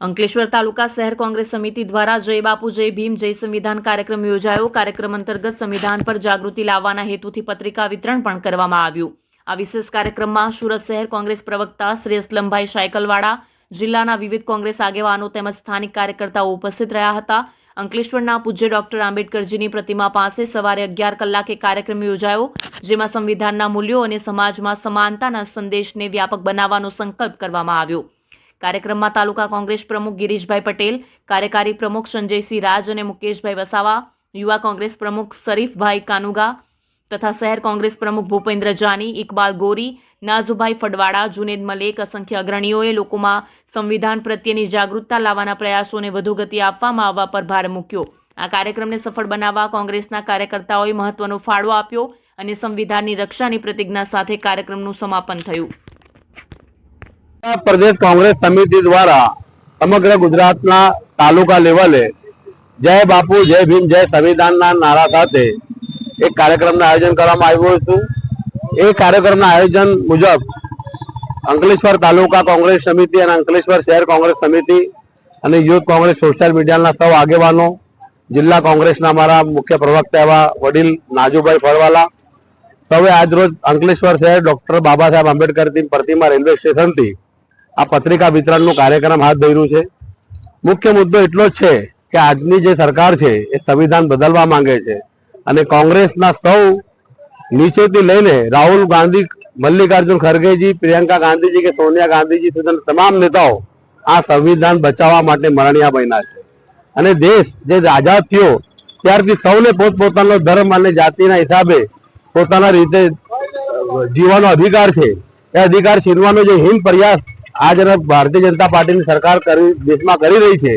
અંકલેશ્વર તાલુકા શહેર કોંગ્રેસ સમિતિ દ્વારા જય બાપુ, જય ભીમ, જય સંવિધાન કાર્યક્રમ યોજાયો. કાર્યક્રમ અંતર્ગત સંવિધાન પર જાગૃતિ લાવવાના હેતુથી પત્રિકા વિતરણ પણ કરવામાં આવ્યું. આ વિશેષ કાર્યક્રમમાં સુરત શહેર કોંગ્રેસ પ્રવક્તા શ્રી અસલમભાઈ સાયકલવાળા જિલ્લાના વિવિધ કોંગ્રેસ આગેવાનો તેમજ સ્થાનિક કાર્યકર્તાઓ ઉપસ્થિત રહ્યા હતા. અંકલેશ્વરના પૂજ્ય ડોક્ટર આંબેડકરજીની પ્રતિમા પાસે સવારે અગિયાર કલાકે કાર્યક્રમ યોજાયો, જેમાં સંવિધાનના મૂલ્યો અને સમાજમાં સમાનતાના સંદેશને વ્યાપક બનાવવાનો સંકલ્પ કરવામાં આવ્યો. કાર્યક્રમમાં તાલુકા કોંગ્રેસ પ્રમુખ ગિરીશભાઈ પટેલ, કાર્યકારી પ્રમુખ સંજયસિંહ રાજ અને મુકેશભાઈ વસાવા, યુવા કોંગ્રેસ પ્રમુખ શરીફભાઈ કાનુગા તથા શહેર કોંગ્રેસ પ્રમુખ ભૂપેન્દ્ર જાની, ઇકબાલ ગોરી નાઝુભાઈ ફડવાડા જુનેદ મલેક અસંખ્ય અગ્રણીઓએ લોકોમાં સંવિધાન પ્રત્યેની જાગૃતતા લાવવાના પ્રયાસોને વધુ ગતિ આપવામાં આવવા પર ભાર મૂક્યો. આ કાર્યક્રમને સફળ બનાવવા કોંગ્રેસના કાર્યકર્તાઓએ મહત્વનો ફાળો આપ્યો અને સંવિધાનની રક્ષાની પ્રતિજ્ઞા સાથે કાર્યક્રમનું સમાપન થયું. પ્રદેશ કોંગ્રેસ સમિતિ દ્વારા સમગ્ર ગુજરાતના તાલુકા લેવલે જય બાપુ, જય ભીમ, જય સંવિધાનના નારા સાથે એક કાર્યક્રમનું આયોજન કરવામાં આવ્યું હતું. એ કાર્યક્રમના આયોજન મુજબ અંકલેશ્વર તાલુકા કોંગ્રેસ સમિતિ અને અંકલેશ્વર શહેર કોંગ્રેસ સમિતિ અને યુથ કોંગ્રેસ સોશિયલ મીડિયાના સૌ આગેવાનો, જિલ્લા કોંગ્રેસના મારા મુખ્ય પ્રવક્તા એવા વડીલ નાજુભાઈ ફળવાલા, સૌએ આજરોજ અંકલેશ્વર શહેર ડોક્ટર બાબા સાહેબ આંબેડકરની પ્રતિમા રેલવે સ્ટેશનથી આ પત્રિકા વિતરણનો કાર્યક્રમ હાથ ધર્યું છે. મુખ્ય મુદ્દો એટલો જ છે કે આજની જે સરકાર છે એ સંવિધાન બદલવા માંગે છે અને કોંગ્રેસના સૌ નીચેથી લઈને રાહુલ ગાંધી, મલ્લિકાર્જુન ખરગેજી, પ્રિયંકા ગાંધીજી કે સોનિયા ગાંધીજી સુધીના તમામ નેતાઓ આ સંવિધાન બચાવવા માટે મરણિયા બન્યા છે. અને દેશ જે આઝાદ થયો ત્યારથી સૌને પોતપોતાનો ધર્મ અને જાતિના હિસાબે પોતાના રીતે જીવવાનો અધિકાર છે. એ અધિકાર છીનવાનો જે હિમ પ્રયાસ આજના ભારતીય જનતા પાર્ટીની સરકાર કરી દેશમાં કરી રહી છે,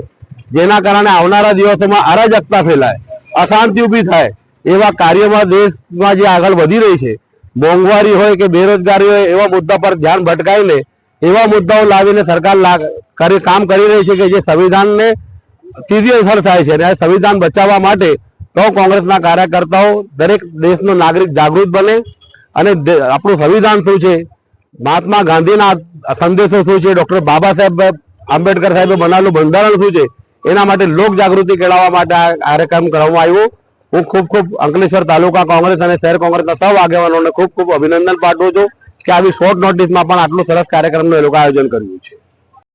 જેના કારણે આવનારા દિવસોમાં અરાજકતા ફેલાય, અશાંતિ ઊભી થાય, એવા કાર્યોમાં દેશમાં જે આગળ વધી રહી છે, મોંઘવારી હોય કે બેરોજગારી હોય, એવા મુદ્દા પર ધ્યાન ભટકાઈને એવા મુદ્દાઓ લાવીને સરકાર કરી કામ કરી રહી છે કે જે સંવિધાનને સીધી અસર થાય છે અને આ સંવિધાન બચાવવા માટે તો કોંગ્રેસના કાર્યકર્તાઓ દરેક દેશનો નાગરિક જાગૃત બને અને આપણું સંવિધાન શું છે મહાત્મા ગાંધીના સંદેશો શું છે? ડોક્ટર બાબા સાહેબ, આંબેડકર સાહેબે બનાવેલું બંધારણ શું છે? એના માટે લોક જાગૃતિ કેળવવા માટે આ કાર્યક્રમ કરવામાં આવ્યો. હું ખૂબ ખૂબ અંકલેશ્વર તાલુકા કોંગ્રેસ અને શહેર કોંગ્રેસના સૌ આગેવાનોને ખૂબ ખૂબ અભિનંદન પાઠવું છું કે આવી શોર્ટ નોટિસમાં પણ આટલું સરસ કાર્યક્રમનું એ લોકો આયોજન કર્યું છે.